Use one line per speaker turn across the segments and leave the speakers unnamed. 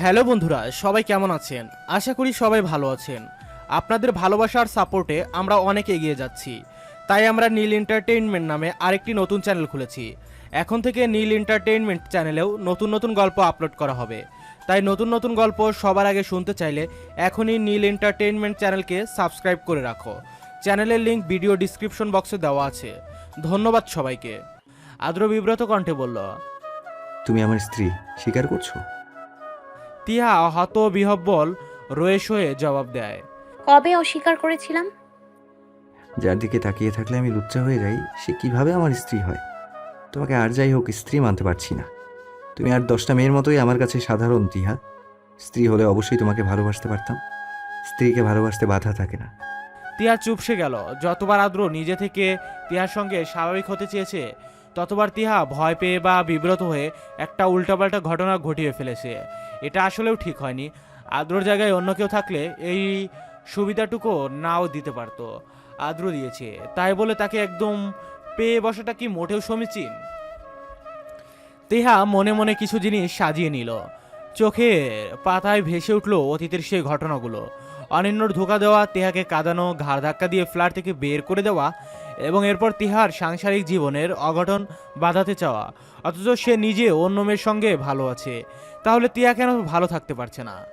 Hello বন্ধুরা, সবাই কেমন আছেন? আশা করি সবাই ভালো আছেন। আপনাদের ভালোবাসার সাপোর্টে আমরা অনেক এগিয়ে যাচ্ছি। তাই আমরা নীল এন্টারটেইনমেন্ট নামে আরেকটি নতুন চ্যানেল খুলেছি। এখন থেকে নীল এন্টারটেইনমেন্ট চ্যানেলেও নতুন নতুন গল্প আপলোড করা হবে। তাই নতুন নতুন গল্প সবার আগে শুনতে চাইলে এখনই নীল এন্টারটেইনমেন্ট চ্যানেলকে সাবস্ক্রাইব করে রাখো। চ্যানেলের লিংক ভিডিও ডিসক্রিপশন বক্সে দেওয়া আছে। ধন্যবাদ সবাইকে। আদ্র বিব্রত কণ্ঠে বলল
তুমি আমার স্ত্রী স্বীকার করছ?
টিহা হত বিহব্বল রয়েস হয়ে জবাব দেয়
কবে অস্বীকার করেছিলাম?
যার দিকে তাকিয়ে থাকলে আমি লুচ্চা হয়ে যাই সে কীভাবে আমার স্ত্রী হয়? তোমাকে আর যাই হোক স্ত্রী মানতে পারছি না। তুমি আর দশটা মেয়ের মতোই আমার কাছে সাধারণ তিহা। স্ত্রী হলে অবশ্যই তোমাকে ভালোবাসতে পারতাম। স্ত্রীকে ভালোবাসতে বাধা থাকে না।
টিয়া চুপসে গেল। যতবার আদ্র নিজে থেকে টিহার সঙ্গে স্বাভাবিক হতে চেয়েছে ততবার টিহা ভয় পেয়ে বা বিব্রত হয়ে একটা উল্টাপাল্টা ঘটনা ঘটিয়ে ফেলেছে। এটা আসলেও ঠিক হয়নি। আদ্রর জায়গায় অন্য কেউ থাকলে এই সুবিধাটুকু নাও দিতে পারতো। আদ্র দিয়েছে। তাই বলে তাকে একদম পেয়ে বসাটা কি মোটেও সমীচীন? তেহা মনে মনে কিছু জিনিস সাজিয়ে নিল। চোখে পাতায় ভেসে উঠল অতীতের সেই ঘটনাগুলো। অনিন্যর ধোকা দেওয়া, তেহাকে কাঁদানো, ঘাড় ধাক্কা দিয়ে ফ্ল্যাট থেকে বের করে দেওয়া এবং এরপর তিহার সাংসারিক জীবনের অঘটন বাধাতে চাওয়া। অথচ সে নিজে অন্য মেয়ের সঙ্গে ভালো আছে। তাহলে তিয়া কেন ভালো থাকতে পারছে না?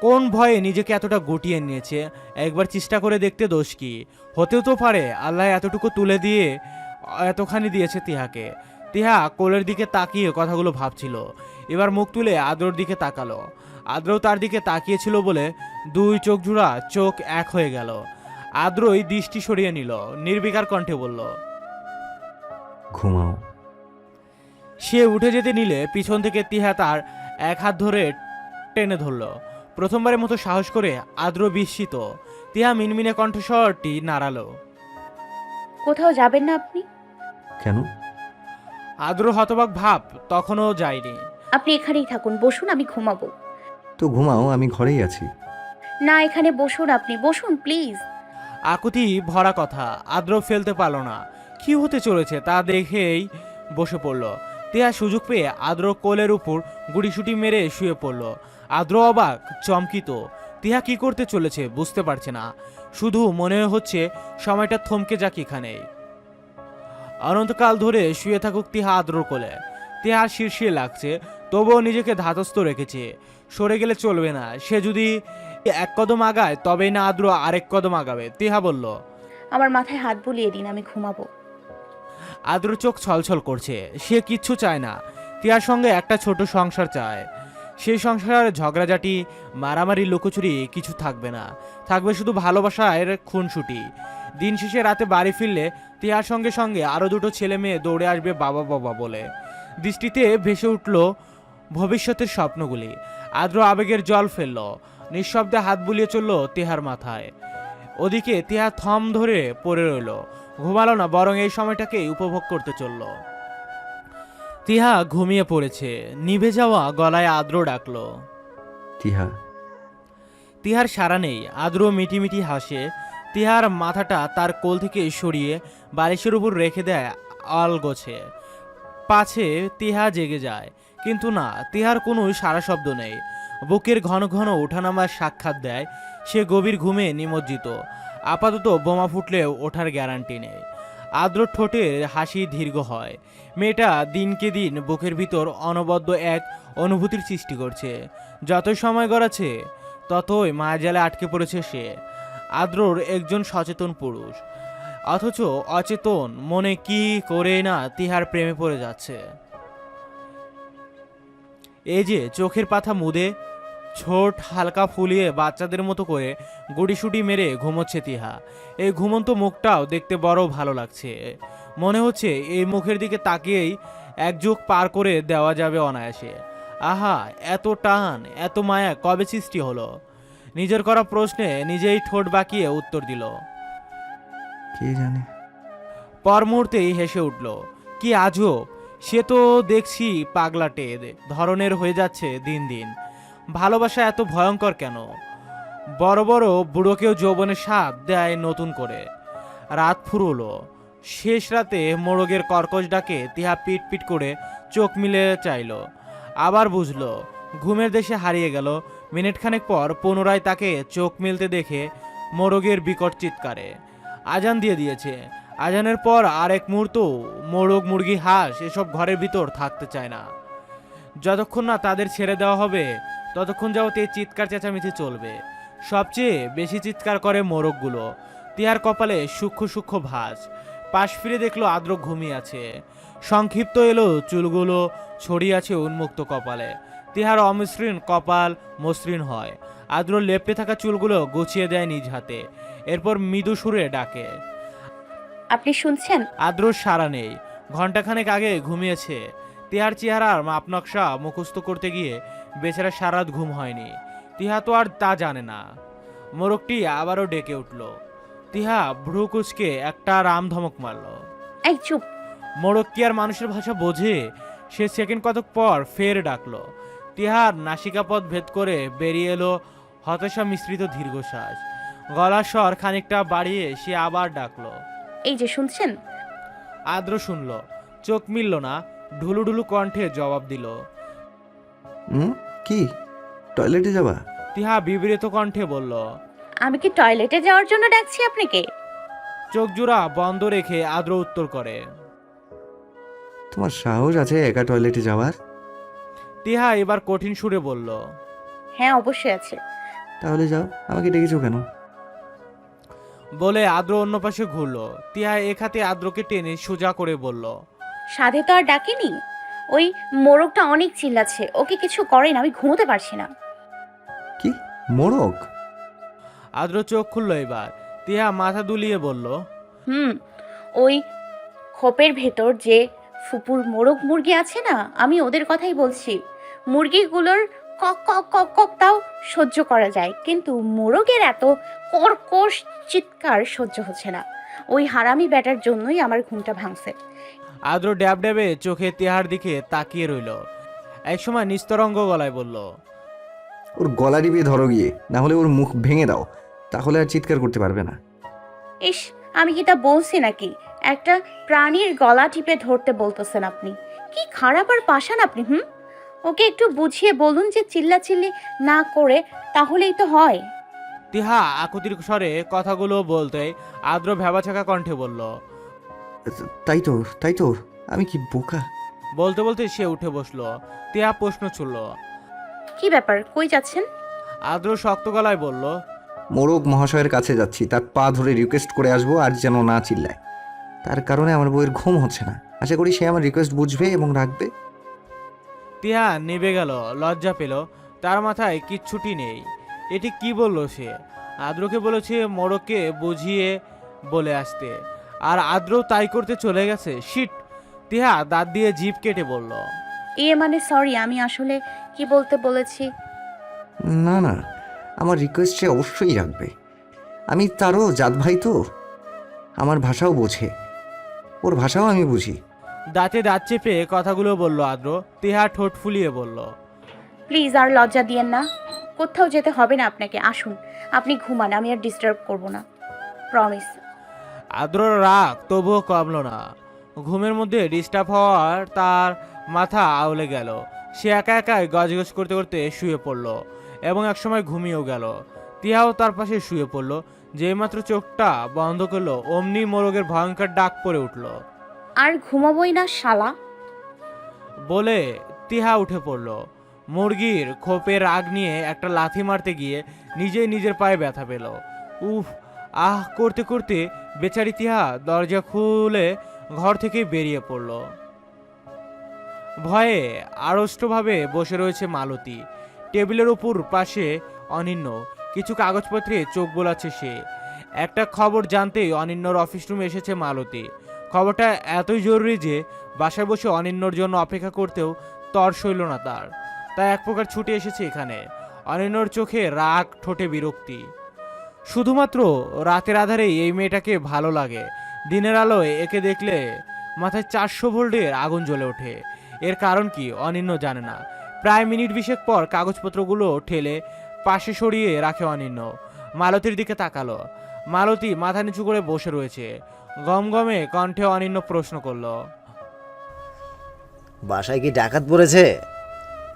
কোন ভয়ে নিজেকে এতটা গুটিয়ে নিয়েছে? একবার চেষ্টা করে দেখতে দোষ কি? হতেও তো পারে আল্লাহ এতটুকু তুলে দিয়ে, এতখানি দিয়েছে তিহাকে। তিহা কোলের দিকে তাকিয়ে কথাগুলো ভাবছিল। এবার মুখ তুলে আদ্রর দিকে তাকালো। আদ্রও তার দিকে তাকিয়েছিল বলে দুই চোখ জোড়া চোখ এক হয়ে গেল। আদ্রই দৃষ্টি সরিয়ে নিল নির্বিকার কণ্ঠে বলল
ঘুমাও।
সে উঠে যেতে নিলে পিছন থেকে তিহা তার এক হাত ধরে টেনে ধরল। প্রথমবারের মতো সাহস করে আদ্র বিস্মিত। তিহা মিনমিনে কণ্ঠস্বরটি নাড়ালো।
কোথাও যাবেন না আপনি?
কেন?
আদ্র হতবাক ভাব তখনও যায়নি।
আপনি এখানেই থাকুন বসুন আমি ঘুমাবো।
তো ঘুমাও আমি ঘরেই আছি।
না এখানে বসুন আপনি বসুন প্লিজ।
আকুতি ভরা কথা আদ্র ফেলতে পারল না। কি হতে চলেছে তা দেখেই বসে পড়ল। টিয়া সুযোগ পেয়ে আদ্র কোলের উপর গুড়িসুটি মেরে শুয়ে পড়ল। আদ্র অবাক, চমকিত। টিয়া কি করতে চলেছে বুঝতে পারছে না। শুধু মনে হচ্ছে সময়টা থমকে যাক এখানেই। অনন্তকাল ধরে শুয়ে থাকুক তিহা আদ্র কোলে। তেহার শীর্ষে লাগছে, তবুও নিজেকে ধাতস্থ রেখেছে। সরে গেলে চলবে না। সে যদি এক কদম আগায় তবেই না আদ্র আরেক কদম আগাবে। তিহা বলল
আমার মাথায় হাত বুলিয়ে দিন আমি ঘুমাবো।
আদ্র চোখ ছলছল করছে সে কিচ্ছু চায় না। টিয়ার সঙ্গে একটা ছোট সংসার চায়। সেই সংসার ঝগড়াঝাটি মারামারি লুকোচুরি কিছু থাকবে না। থাকবে শুধু ভালোবাসার খুনসুটি। দিন শেষে রাতে বাড়ি ফিরলে টিয়ার সঙ্গে সঙ্গে আরও দুটো ছেলে মেয়ে দৌড়ে আসবে বাবা বাবা বলে। দৃষ্টিতে ভেসে উঠল ভবিষ্যতের স্বপ্নগুলি। আদ্র আবেগের জল ফেলল। নিঃশব্দে হাত বুলিয়ে চলল তেহার মাথায়। ওদিকে তেহা থম ধরে পড়ে রইল। ঘুমালো না বরং এই সময়টাকে উপভোগ করতে চলল। তিহা ঘুমিয়ে পড়েছে। নিভে যাওয়া গলায় আদ্র ডাকলো।
তিহা।
তিহার সারা নেই। আদ্র মিটিমিটি হাসে। তিহার মাথাটা তার কোল থেকে সরিয়ে বালিশের উপর রেখে দেয় অলগোছে পাছে তিহা জেগে যায়। কিন্তু না তিহার কোনো সারা শব্দ নেই। বুকের ঘন ঘন ওঠানামার সাক্ষাৎ দেয়, সে গভীর ঘুমে নিমজ্জিত। আপাতত বোমা ফুটলেও ওঠার গ্যারান্টি নেই। আদ্র ঠোঁটের হাসি দীর্ঘ হয়। মেয়েটা দিনকে দিন বুকের ভিতর অনবদ্য এক অনুভূতির সৃষ্টি করছে। যতই সময় গড়াচ্ছে, ততই মায়াজালে আটকে পড়েছে সে। আদ্রর একজন সচেতন পুরুষ। অথচ অচেতন মনে কি করে না তিহার প্রেমে পড়ে যাচ্ছে। এই যে চোখের পাতা মুদে ছোট হালকা ফুলিয়ে বাচ্চাদের মতো করে গুড়িসুটি মেরে ঘুমোচ্ছে তিহা। এই ঘুমন্ত মুখটাও দেখতে বড় ভালো লাগছে। মনে হচ্ছে এই মুখের দিকে তাকিয়েই এক যুগ পার করে দেওয়া যাবে অনায়াসে। আহা এত টান এত মায়া কবে সৃষ্টি হলো? নিজের করা প্রশ্নে নিজেই ঠোঁট বাঁকিয়ে উত্তর দিল।
কে জানে?
পর মুহূর্তেই হেসে উঠল কি আজব! সে তো দেখছি পাগলাটে ধরনের হয়ে যাচ্ছে দিন দিন। ভালোবাসা এত ভয়ঙ্কর কেন? বড় বড় বুড়োকেও যৌবনের স্বাদ দেয় নতুন করে। রাত ফুরলো। শেষ রাতে মোরগের কর্কশ ডাকে তিহা পিট পিট করে চোখ মিলে চাইল। আবার বুঝলো, ঘুমের দেশে হারিয়ে গেল। মিনিটখানেক পর পুনরায় তাকে চোখ মিলতে দেখে মোরগের বিকট চিৎকারে। আজান দিয়ে দিয়েছে। আজানের পর আর এক মুহূর্ত মোরগ, মুরগি, হাঁস এসব ঘরের ভিতর থাকতে চায় না। যতক্ষণ না তাদের ছেড়ে দেওয়া হবে ততক্ষণ যাবত এই চিৎকার চেঁচামেচি চলবে। সবচেয়ে বেশি চিৎকার করে মোরগগুলো। টিয়ার কপালে সূক্ষ্ম সূক্ষ্ম ভাঁজ। পাশ ফিরে দেখল আদ্র ঘুমিয়ে আছে। সংক্ষিপ্ত এলো চুলগুলো ছড়িয়ে আছে উন্মুক্ত কপালে। তিহার অমসৃণ কপাল মসৃণ হয়। আদ্র লেপটে থাকা চুলগুলো গুছিয়ে দেয় নিজ হাতে। এরপর মৃদু সুরে ডাকে।
আপনি শুনছেন?
আদ্র সারা নেই। ঘন্টাখানেক আগে ঘুমিয়েছে। তিহার চেহারার মাপ নকশা মুখস্থ করতে গিয়ে বেচারা সারাত ঘুম হয়নি। তিহা তো আর তা জানে না। মোরগটি আবারও ডেকে উঠল। তিহা ভ্রু কুচকে একটা রাম ধমক মারল।
এই চুপ।
মোরগ কি আর মানুষের ভাষা বোঝে? সে সেকেন্ড কতক পর ফের ডাকলো। তিহার নাসিকাপথ ভেদ করে বেরিয়ে এলো হতাশা মিশ্রিত দীর্ঘশ্বাস। গলার স্বর খানিকটা বাড়িয়ে সে আবার ডাকলো।
এই যে শুনছেন?
আদ্র শুনল। চোখ মিলল না। ঢুলুঢুলু কণ্ঠে জবাব দিল।
হুম? কি? টয়লেটে যাবা?
তিহা বিবৃত কণ্ঠে বলল
আমি কি টয়লেটে যাওয়ার জন্য ডাকছি আপনাকে?
চোখ জোড়া বন্ধ রেখে আদ্র উত্তর করে
তোমার সাহস আছে একা টয়লেটে যাওয়ার?
তিহা এবার কঠিন সুরে বলল
হ্যাঁ অবশ্যই আছে।
তাহলে যাও আমাকে ডেকেছো কেন?
বলে আদ্র অন্য পাশে ঘুরল। তিহা এক হাতে আদ্রকে টেনে সোজা করে বলল
সাধে তো আর ডাকেনি? ওই মোরগটা অনেক চিল্লাচ্ছে। ওকে কিছু করেন আমি ঘুমোতে পারছি না।
কি? মোরগ?
আদ্র চোখ খুলল এবার। তিহা মাথা দুলিয়ে বলল
হুম ওই খোপের ভেতর যে ফুপুর মোরগ মুরগি আছে না আমি ওদের কথাই বলছি। মুরগিগুলোর কক কক কক কক তাও সহ্য করা যায় কিন্তু মোরগের এত কর্কশ চিৎকার সহ্য হচ্ছে না। ওই হারামি ব্যাটার জন্যই আমার ঘুমটা ভাঙছে।
আদ্র ড্যাব ড্যাবে চোখে তেহার দিকে তাকিয়ে রইল। একসময় নিস্তরঙ্গ গলায় বলল
ওর গলা টিপিয়ে ধরো গিয়ে না হলে ওর মুখ ভেঙে দাও। তাহলে আর চিৎকার করতে পারবে না।
ইস আমি কি তা বলছি নাকি? একটা প্রাণীর গলা টিপে ধরতে বলতেছেন আপনি। কি খারাপ আর পাশান আপনি হুম? ওকে একটু বুঝিয়ে বলুন যে চিল্লাচিল্লি না করে তাহলেই তো হয়।
তিহা আকুতির স্বরে কথাগুলো বলতে আদ্র ভেবাছাকা কণ্ঠে বলল
তাই তো তাই তো আমি কি বোকা?
বলতে বলতে সে উঠে বসল তিহা প্রশ্ন ছুড়ল।
কি ব্যাপার কই যাচ্ছেন?
আদ্র শক্ত গলায় বলল
মোরগ মহাশয়ের কাছে যাচ্ছি তার পা ধরে রিকোয়েস্ট করে আসব আর যেন না চিল্লায়। তার কারণে আমার বউয়ের ঘুম হচ্ছে না। আশা করি সে আমার রিকোয়েস্ট বুঝবে এবং রাখবে।
তিহা নেবে গেল লজ্জা পেল তার মাথায় কিচ্ছুটি নেই। এটি কি বলল সে? আদ্রকে বলেছে মোরগকে বুঝিয়ে বলে আসতে। আর আদ্র তাই করতে চলে গেছে। শিট তিহা দাঁত দিয়ে জিভ কেটে বলল।
এ মানে সরি আমি আসলে কি বলতে বলেছি?
না না আমার রিকোয়েস্ট সে অবশ্যই রাখবে। আমি তারও জাত ভাই তো আমার ভাষাও বোঝে। ওর ভাষাও আমি বুঝি।
দাঁতে দাঁত চেপে কথাগুলো বলল আদ্র। তিহা ঠোঁট ফুলিয়ে বলল।
প্লিজ আর লজ্জা দিয়েন না। কোথাও যেতে হবে না আপনাকে আসুন। আপনি ঘুমান আমি আর ডিস্টার্ব করব না। প্রমিস
আদ্রর রাগ তবুও কমল না। ঘুমের মধ্যে ডিস্টার্ব হওয়ার তার মাথা আউলে গেল। সে একা একাই গজগজ করতে করতে শুয়ে পড়ল এবং একসময় ঘুমিয়েও গেল। টিয়াও তার পাশে শুয়ে পড়ল। যেইমাত্র চোখটা বন্ধ করল অমনি মোরগের ভয়ঙ্কর ডাক পড়ে উঠল।
আর ঘুমাবই না শালা।
বলে তিহা উঠে পড়ল। মুরগির খোপে রাগ নিয়ে একটা লাথি মারতে গিয়ে নিজেই নিজের পায়ে ব্যথা পেল। উফ আহ, করতে করতে বেচারি তিহা দরজা খুলে ঘর থেকে বেরিয়ে পড়ল। ভয়ে আড়ষ্টভাবে বসে রয়েছে মালতী। টেবিলের উপর পাশে অনিন্য, কিছু কাগজপত্রে চোখ বোলাচ্ছে সে। একটা খবর জানতেই অনিন্যর অফিস রুমে এসেছে মালতী। খবরটা এতই জরুরি যে বাসায় বসে অনিন্যর জন্য অপেক্ষা করতেও তর সইল না তার। তাই এক প্রকার ছুটে এসেছে এখানে। অনিন্যর চোখে রাগ, ঠোঁটে বিরক্তি। শুধুমাত্র রাতের আধারেই এই মেয়েটাকে ভালো লাগে। দিনের আলোয় একে দেখলে মাথায় চারশো ভোল্টের আগুন জ্বলে ওঠে। এর কারণ কি অনিন্য জানে না। প্রায় মিনিট বিশেক পর কাগজপত্রগুলো ঠেলে পাশে সরিয়ে রাখে অনিন্য মালতীর দিকে তাকালো। মালতী মাথা নিচু করে বসে রয়েছে। গমগমে কণ্ঠে অনিন্য প্রশ্ন করল,
বাসায় কি ডাকাত পড়েছে?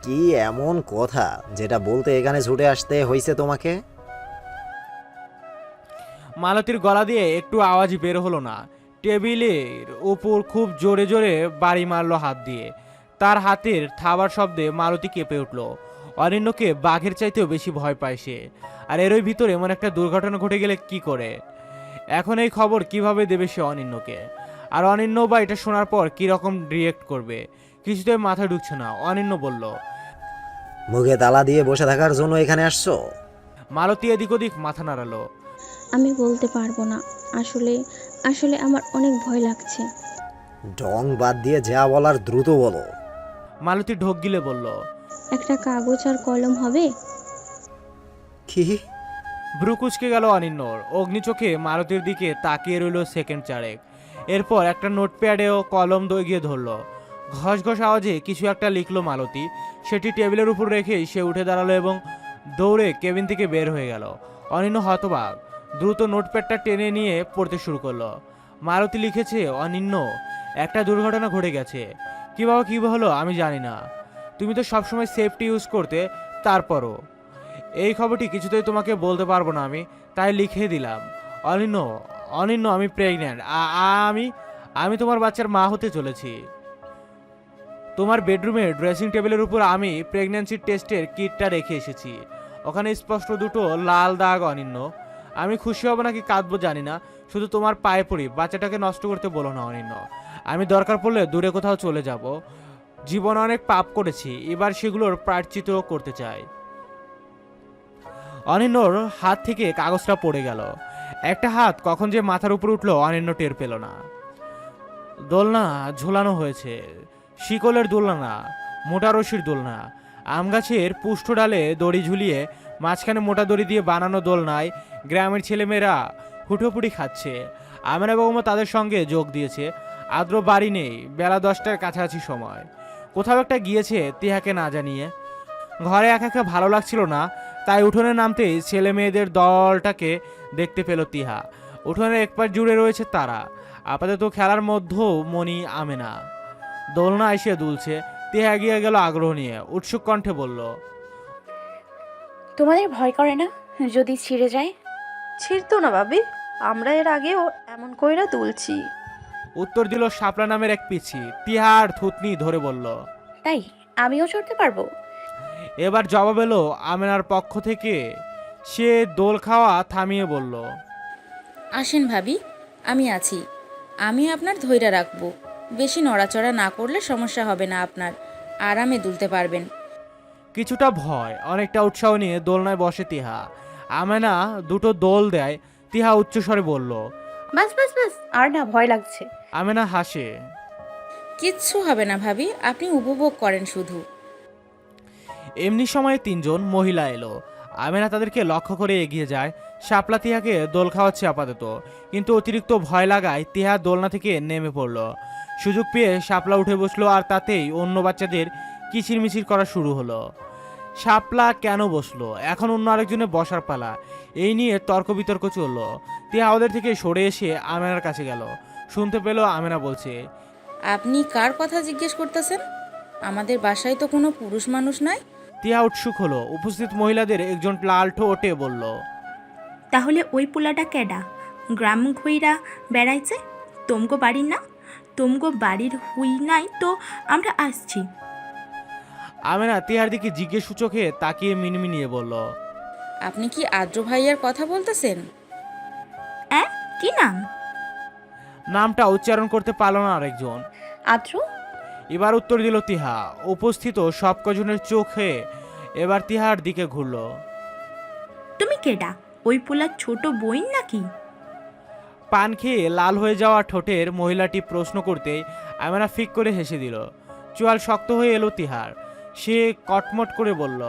কি এমন কথা যেটা বলতে এখানে ছুটে আসতে হয়েছে তোমাকে?
মালতীর গলা দিয়ে একটু আওয়াজ বের হলো না। টেবিলের উপর খুব জোরে জোরে বাড়ি মারলো হাত দিয়ে। তার হাতের থাবার শব্দে মালতী কেঁপে উঠল। অনিন্যকে বাঘের চাইতেও বেশি ভয় পায় সে। আর এরই ভিতরে এমন একটা দুর্ঘটনা ঘটে গেলে কি করে? এখন এই খবর কীভাবে দেবে সে অনিন্যকে? আর অনিন্য বা এটা শোনার পর কি রকম রিয়েক্ট করবে? কিছুতেই মাথা ঢুকছে না। অনিন্য বলল
মুখে তালা দিয়ে বসে থাকার জন্য এখানে আসছো?
মালতী এদিক ওদিক মাথা নাড়ালো।
আমি বলতে পারব না। আসলে আসলে আমার অনেক ভয় লাগছে।
ডং বাদ দিয়ে যা বলার দ্রুত বলো।
মালতী ঢোক গিলে বলল
একটা কাগজ আর কলম হবে?
কি?
ভ্রু কুচকে গেল অনিন্নর অগ্নিচোখে মারুতির দিকে তাকিয়ে রইল সেকেন্ড চারেক। এরপর একটা নোটপ্যাডেও কলম দই গিয়ে ধরলো। ঘস ঘস আওয়াজে কিছু একটা লিখলো মালতী। সেটি টেবিলের উপর রেখেই সে উঠে দাঁড়াল এবং দৌড়ে কেবিন থেকে বের হয়ে গেল। অনিন্ন হতবাক। দ্রুত নোটপ্যাডটা টেনে নিয়ে পড়তে শুরু করল। মারুতি লিখেছে অনিন্ন একটা দুর্ঘটনা ঘটে গেছে। কীভাবে কী হলো আমি জানি না। তুমি তো সবসময় সেফটি ইউজ করতে, তারপরও। এই খবরটি কিছুতেই তোমাকে বলতে পারব না আমি, তাই লিখে দিলাম। অনিন্ন অনিন্ন আমি প্রেগন্যান্ট আমি আমি তোমার বাচ্চার মা হতে চলেছি। তোমার বেডরুমে ড্রেসিং টেবিলের উপর আমি প্রেগন্যান্সির টেস্টের কিটটা রেখে এসেছি। ওখানে স্পষ্ট দুটো লাল দাগ অনিন্য আমি খুশি হব নাকি কাঁদবো জানি না, শুধু তোমার পায়ে পড়ি, বাচ্চাটাকে নষ্ট করতে বলো না অনিন্য আমি দরকার পড়লে দূরে কোথাও চলে যাব। জীবনে অনেক পাপ করেছি, এবার সেগুলোর প্রায়শ্চিত্ত করতে চাই। অনিন্যর হাত থেকে কাগজটা পড়ে গেল। একটা হাত কখন যে মাথার উপর উঠল অনিন্য টের পেল না। দোলনা ঝোলানো হয়েছে, শিকলের দোলনা, মোটা রশির দোলনা আম গাছের পুষ্ট ডালে দড়ি ঝুলিয়ে, মাঝখানে মোটা দড়ি দিয়ে বানানো দোলনায় গ্রামের ছেলেমেয়েরা হুটোপুটি খাচ্ছে। আমেনা বাবুমা তাদের সঙ্গে যোগ দিয়েছে। আদ্র বাড়ি নেই, বেলা দশটার কাছাকাছি সময়। কোথাও একটা গিয়েছে তিহাকে না জানিয়ে। ঘরে একা একা ভালো লাগছিল না, তাই উঠোনে নামতেই ছেলে মেয়েদের দলটাকে দেখতে পেল তিহা। উঠোনের এক পাশ জুড়ে রয়েছে তারা। আপাতত খেলার মধ্যেও মনি আমে না দোলনা এসে দুলছে। তিহা এগিয়ে গেল আগ্রহ নিয়ে। উৎসুক কণ্ঠে বলল
তোমাদের ভয় করে না? যদি ছিঁড়ে যায়?
ছিড়তো না ভাবি। আমরা এর আগেও এমন কইরা তুলছি।
উত্তর দিল শাপলা নামের এক পিছি তিহার থুতনি ধরে বলল
তাই আমিও চড়তে পারব?
এবার জবাব এলো আমেনার পক্ষ থেকে। সে দোল খাওয়া থামিয়ে বলল
আসেন ভাবি আমি আছি। আমি আপনার ধৈর্য রাখব। বেশি নড়াচড়া না করলে সমস্যা হবে না আপনার। আরামে দুলতে পারবেন।
কিছুটা ভয় অনেকটা উৎসাহ নিয়ে দোলনায় বসে তিহা। আমেনা দুটো দোল দেয় তিহা উচ্চস্বরে বলল
বাস বাস বাস আর না ভয় লাগছে।
আমেনা হাসে।
কিচ্ছু হবে না ভাবি আপনি উপভোগ করেন শুধু।
এমনি সময়ে তিনজন মহিলা এলো। আমেনা তাদেরকে লক্ষ্য করে এগিয়ে যায় শাপলা তিহাকে দোল খাওয়াচ্ছে আপাতত। কিন্তু অতিরিক্ত ভয় লাগায় তিহা দোলনা থেকে নেমে পড়ল। সুযোগ পেয়ে শাপলা উঠে বসল আর তাতেই অন্য বাচ্চাদের কিচিরমিচির করা শুরু হলো। শাপলা কেন বসল? এখন অন্য আরেকজনে বসার পালা। এই নিয়ে তর্ক বিতর্ক চলল। তিহা ওদের থেকে সরে এসে আমেনার কাছে গেল। শুনতে পেল আমেনা বলছে
আপনি কার কথা জিজ্ঞেস করতেছেন? আমাদের বাসায় তো কোনো পুরুষ মানুষ নাই।
টিয়া উৎসুক হলো। উপস্থিত মহিলাদের একজন লাল ঠোঁটে বলল
তাহলে ওই পোলাটা কেডা? গ্রাম ঘুইরা বেড়াইছে? তোমগো বাড়ির না? তোমগো বাড়ির হুই নাই তো আমরা আসছি।
আমেনা টিয়ার দিকে জিজ্ঞেস সূচকে তাকিয়ে মিনমিনিয়ে বলল
আপনি কি আদ্র ভাইয়ার কথা বলতেছেন?
অ্যাঁ কি নাম?
নামটা উচ্চারণ করতে পারল না আরেকজন।
আদ্র?
এবার উত্তর দিল তিহা। উপস্থিত সব কজনের চোখে এবার তিহার দিকে ঘুরল।
তুমি কেডা? ওই পোলার ছোট বই নাকি?
পান খেয়ে লাল হয়ে যাওয়া ঠোঁটের মহিলাটি প্রশ্ন করতে আমেনা ফিক করে হেসে দিল। চোয়াল শক্ত হয়ে এলো তিহার। সে কটমট করে বলল